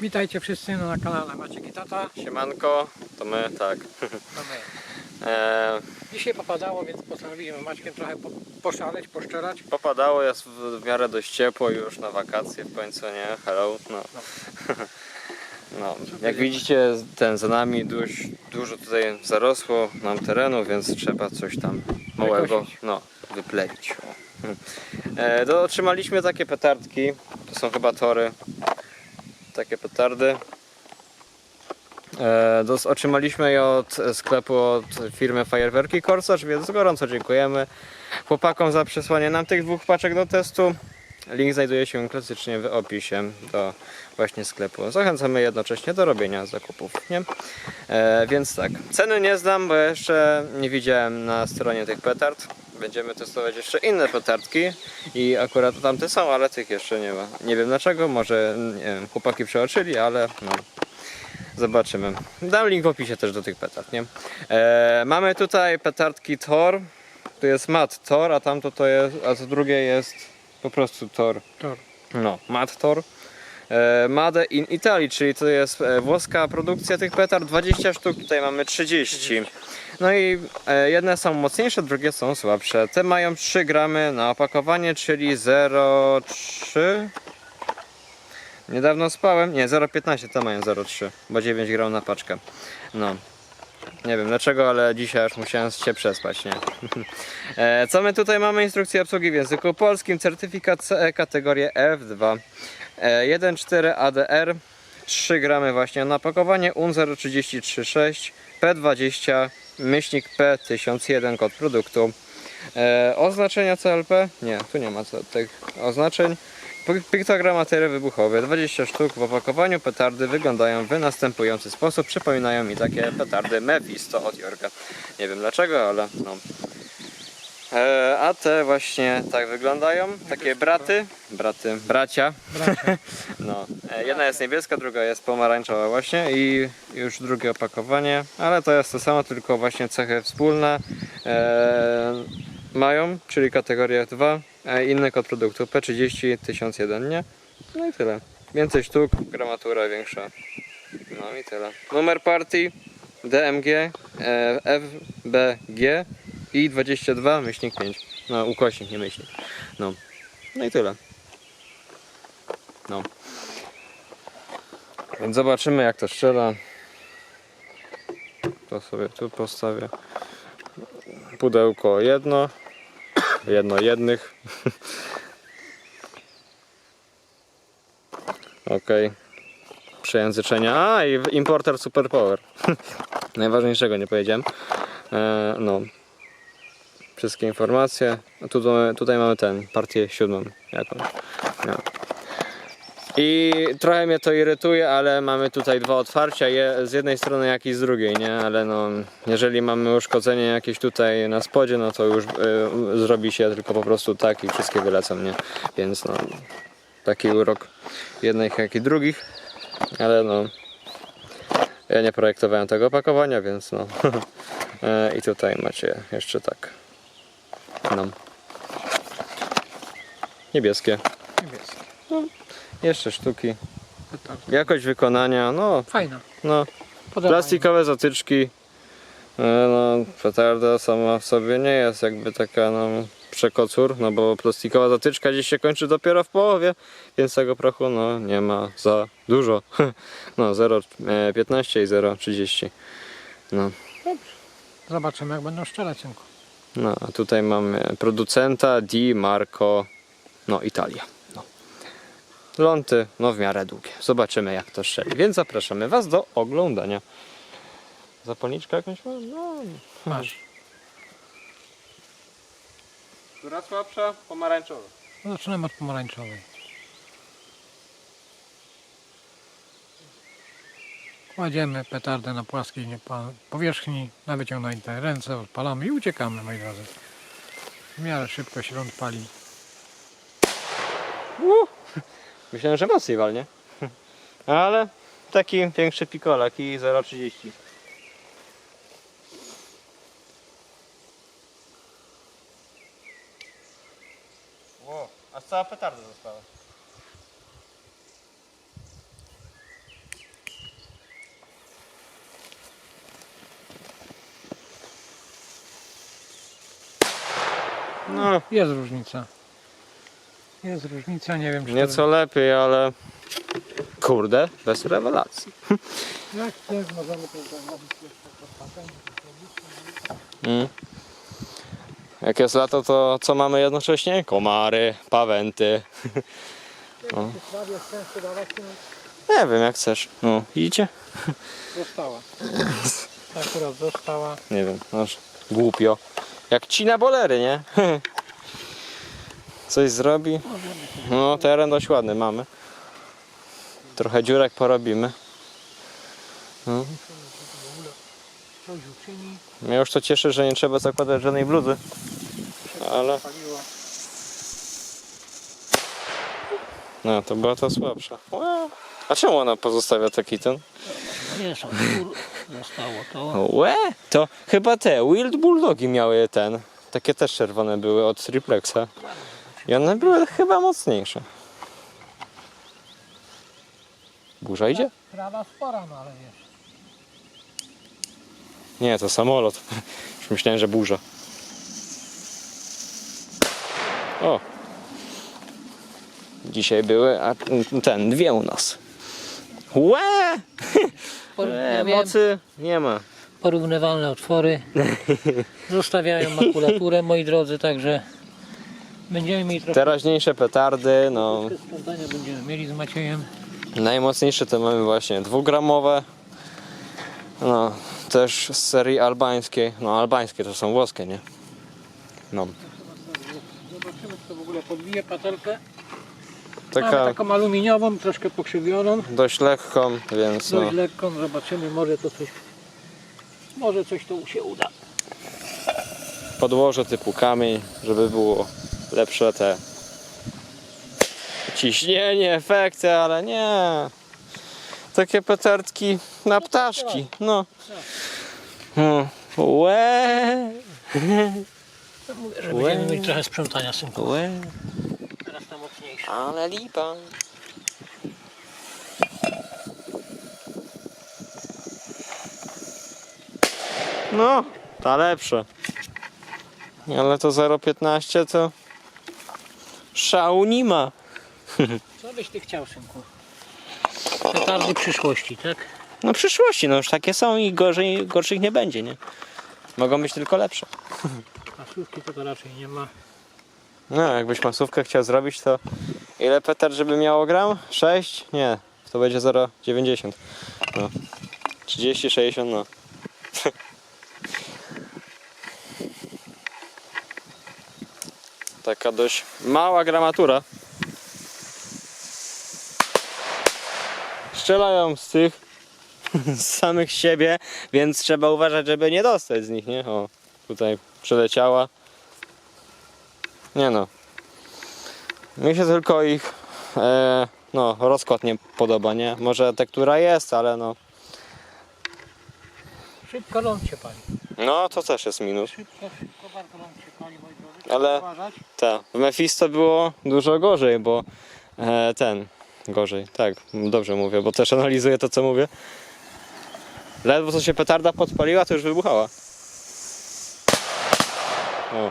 Witajcie wszyscy na kanale Maciek i Tata. Siemanko, to my, tak. To my. E, Dzisiaj popadało, więc postanowiliśmy Maćkiem trochę po, poszaleć, poszczerać. popadało, jest w, miarę dość ciepło już na wakacje w końcu, nie? Hello, no. No, jak widzicie, ten za nami dość, dużo tutaj zarosło nam terenu, więc trzeba coś tam małego, no, wyplewić. o. E, otrzymaliśmy takie petardki, to są chyba tory, takie petardy. E, otrzymaliśmy je od sklepu od firmy Fajerwerki Korsarz, więc gorąco dziękujemy chłopakom za przesłanie nam tych dwóch paczek do testu. Link znajduje się klasycznie w opisie do właśnie sklepu. Zachęcamy jednocześnie do robienia zakupów, nie? E, więc tak, ceny nie znam, bo jeszcze nie widziałem na stronie tych petard. Będziemy testować jeszcze inne petardki i akurat tamte są, ale tych jeszcze nie ma. Nie wiem dlaczego, może nie wiem, chłopaki przeoczyli, ale no, Zobaczymy. Dam link w opisie też do tych petard, nie? E, mamy tutaj petardki Tor. Tu jest mat Tor, a tamto to jest, a to drugie jest po prostu Tor. Tor. No, mat Tor. E, Made in Italy, czyli to jest e, włoska produkcja tych petard, 20 sztuk, tutaj mamy 30. No i e, jedne są mocniejsze, drugie są słabsze. Te mają 3 gramy na opakowanie, czyli 0,3 Niedawno spałem, nie 0,15 to mają 0,3, bo 9 gram na paczkę. No. Nie wiem dlaczego, ale dzisiaj już musiałem się przespać, nie? E, Co my tutaj mamy? Instrukcję obsługi w języku polskim, certyfikat CE kategorię F2, e, 1,4 ADR, 3 gramy właśnie na pakowanie, UN 0336, P20, myślnik P1001, kod produktu. E, oznaczenia CLP? Nie, tu nie ma tych oznaczeń. Pik- Piktogramatery wybuchowe, 20 sztuk w opakowaniu. Petardy wyglądają w następujący sposób. Przypominają mi takie petardy Mephisto od Jorga. Nie wiem dlaczego, ale no. E, a te właśnie tak wyglądają. Takie braty, braty, bracia. Bracia. No, e, jedna jest niebieska, druga jest pomarańczowa właśnie i już drugie opakowanie, ale to jest to samo, tylko właśnie cechy wspólne e, mają, czyli kategoria 2, a inny kod produktu P30 1001, nie? No i tyle. Więcej sztuk, gramatura większa. No i tyle. Numer partii DMG e, FBG i 22 myślnik 5. No ukośnik, nie myślnik. No. No i tyle. No. Więc zobaczymy jak to strzela. To sobie tu postawię. Pudełko jedno. Jedno jednych. Ok. Przejęzyczenia. A i importer Superpower. Najważniejszego nie powiedziałem. E, no. Wszystkie informacje. A tu, tutaj mamy ten, partię siódmą jakąś. No. I trochę mnie to irytuje, ale mamy tutaj dwa otwarcia, je, z jednej strony jak i z drugiej, nie? Ale no, jeżeli mamy uszkodzenie jakieś tutaj na spodzie, no to już y, zrobi się tylko po prostu tak i wszystkie wylecą, nie? Więc no, taki urok jednych jak i drugich, ale no, ja nie projektowałem tego opakowania, więc no. E, I tutaj macie jeszcze tak, no, niebieskie, Niebieski. Jeszcze sztuki. Petarda. Jakość wykonania, no, Fajna. no Podoba plastikowe zatyczki. E, No, petarda sama w sobie nie jest jakby taka no, przekocur, no bo plastikowa zatyczka gdzieś się kończy dopiero w połowie, więc tego prochu no, nie ma za dużo. No 0,15 i 0,30. No. Zobaczymy jak będą strzelać no, a tutaj mamy producenta Di Marco, no Italia. Ląty, no w miarę długie. Zobaczymy jak to strzeli, więc zapraszamy Was do oglądania. Zapalniczka jakąś ma? No, Masz. Która słabsza? Pomarańczowa. Zaczynamy od pomarańczowej. Kładziemy petardę na płaskiej powierzchni, na wyciągnięte ręce, odpalamy i uciekamy, moi drodzy. W miarę szybko się ląd pali. Myślałem, że mocniej walnie. Ale taki większy pikolak i 0,30. Wow, aż cała petarda została. No, Jest różnica. Jest różnica, nie wiem czy nieco lepiej, ale kurde, bez rewelacji. To... Jak chcesz, możemy to zrobić jeszcze pod. Mm. Jak jest lato, to co mamy jednocześnie? Komary, pawęty. O. Prawie szczęście dawać, Nie wiem, jak chcesz. No, idzie? została. Akurat została. Nie wiem, aż głupio. Jak ci na bolery, nie? Coś zrobi. No, teren dość ładny mamy. Trochę dziurek porobimy. No. Mnie już to cieszy, że nie trzeba zakładać żadnej bluzy. Ale no, to była ta słabsza. Ła. A czemu ona pozostawia taki ten? Zostało to. Łe! To chyba te Wild Bulldogi miały ten. Takie też czerwone były od triplexa. I one były chyba mocniejsze. Burza idzie? Trawa spora, no ale wiesz. Nie, to samolot. Już myślałem, że burza. O! Dzisiaj były, a ten, dwie u nas. Łe! E, mocy nie ma. Porównywalne otwory. Zostawiają makulaturę, moi drodzy, także będziemy mieli trochę Teraźniejsze petardy, no. sprzątania będziemy mieli z Maciejem. Najmocniejsze to mamy właśnie dwugramowe. No, też z serii albańskiej. No, albańskie to są włoskie, nie? No, Zobaczymy, czy to w ogóle podbije patelkę. Mamy taka taką aluminiową, troszkę pokrzywioną, dość lekką, więc no. dość lekką. Zobaczymy, może to coś, może coś tu się uda. podłoże typu kamień, żeby było lepsze te ciśnienie, efekty, ale nie. Takie petardki na ptaszki, no. Hmm. Łe, że będziemy mieli trochę sprzątania synku. łe, Teraz to mocniejsze. ale lipa. No, ta lepsza. Ale to 0,15 to szału nie ma. Co byś ty chciał, synku? Petardy przyszłości, tak? No przyszłości, no już takie są i gorzej, gorszych nie będzie, nie? Mogą być tylko lepsze. Masówki to, to raczej nie ma. No, jakbyś masówkę chciał zrobić, to ile petard, żeby miało gram? 6? Nie, to będzie 0,90. No. 30, 60, no. Taka dość mała gramatura. Strzelają z tych z samych siebie, więc trzeba uważać, żeby nie dostać z nich, nie? O, tutaj przeleciała. Nie no. Mi się tylko ich e, no, rozkład nie podoba, nie? Może tektura jest, ale no. Szybko ląd się pali. No to też jest minus. Szybko, szybko, bardzo ląd się pali, moi drodzy. Ale-. Tak. W Mephisto było dużo gorzej, bo e, ten. Gorzej, tak, dobrze mówię, bo też analizuję to co mówię. Ledwo co się petarda podpaliła, to już wybuchała. O.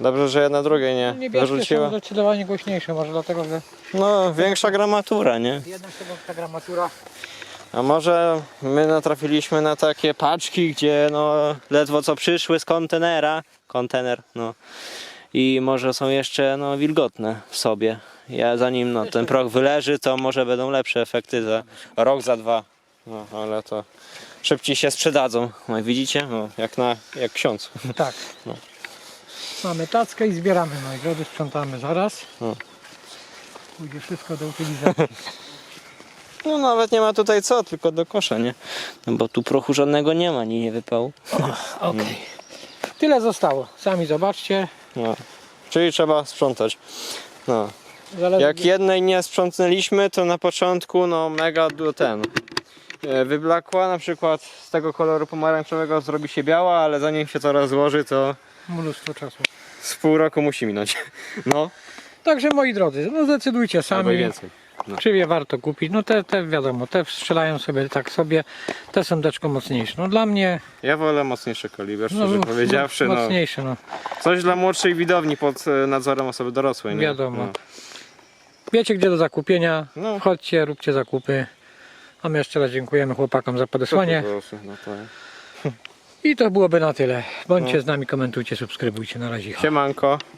Dobrze, że jedna drugiej nie Niebieskie wyrzuciła. są zdecydowanie głośniejsze, może dlatego, że No, większa gramatura, nie? jednak tego ta gramatura A może my natrafiliśmy na takie paczki, gdzie no ledwo co przyszły z kontenera, kontener, no i może są jeszcze no wilgotne w sobie. Ja zanim no, ten proch wyleży, to może będą lepsze efekty za rok, za dwa. No ale to szybciej się sprzedadzą. No widzicie, no, jak na jak ksiądz. Tak. No. Mamy tackę i zbieramy, moi drodzy, sprzątamy zaraz. No. Pójdzie wszystko do utylizacji. No nawet nie ma tutaj co, tylko do kosza, nie? No bo tu prochu żadnego nie ma, ani nie wypału. Okej. Tyle zostało. Sami zobaczcie. No. Czyli trzeba sprzątać. No. Jak jednej nie sprzątnęliśmy, to na początku no mega du- ten e, wyblakła, na przykład z tego koloru pomarańczowego zrobi się biała, ale zanim się to rozłoży, to mnóstwo czasu. z pół roku musi minąć. No, Także moi drodzy, no zdecydujcie albo i sami. więcej. No. Krzywie warto kupić. No te, te wiadomo, te strzelają sobie tak sobie. Te są deczko mocniejsze. No dla mnie Ja wolę mocniejszy kaliber, no, szczerze powiedziawszy. No, mocniejsze. No. coś dla młodszej widowni pod e, nadzorem osoby dorosłej. Nie? Wiadomo. No. Wiecie gdzie do zakupienia. No. Chodźcie, róbcie zakupy. A my jeszcze raz dziękujemy chłopakom za podesłanie. Proszę, no to... I to byłoby na tyle. Bądźcie No. z nami, komentujcie, subskrybujcie. Na razie. Siemanko.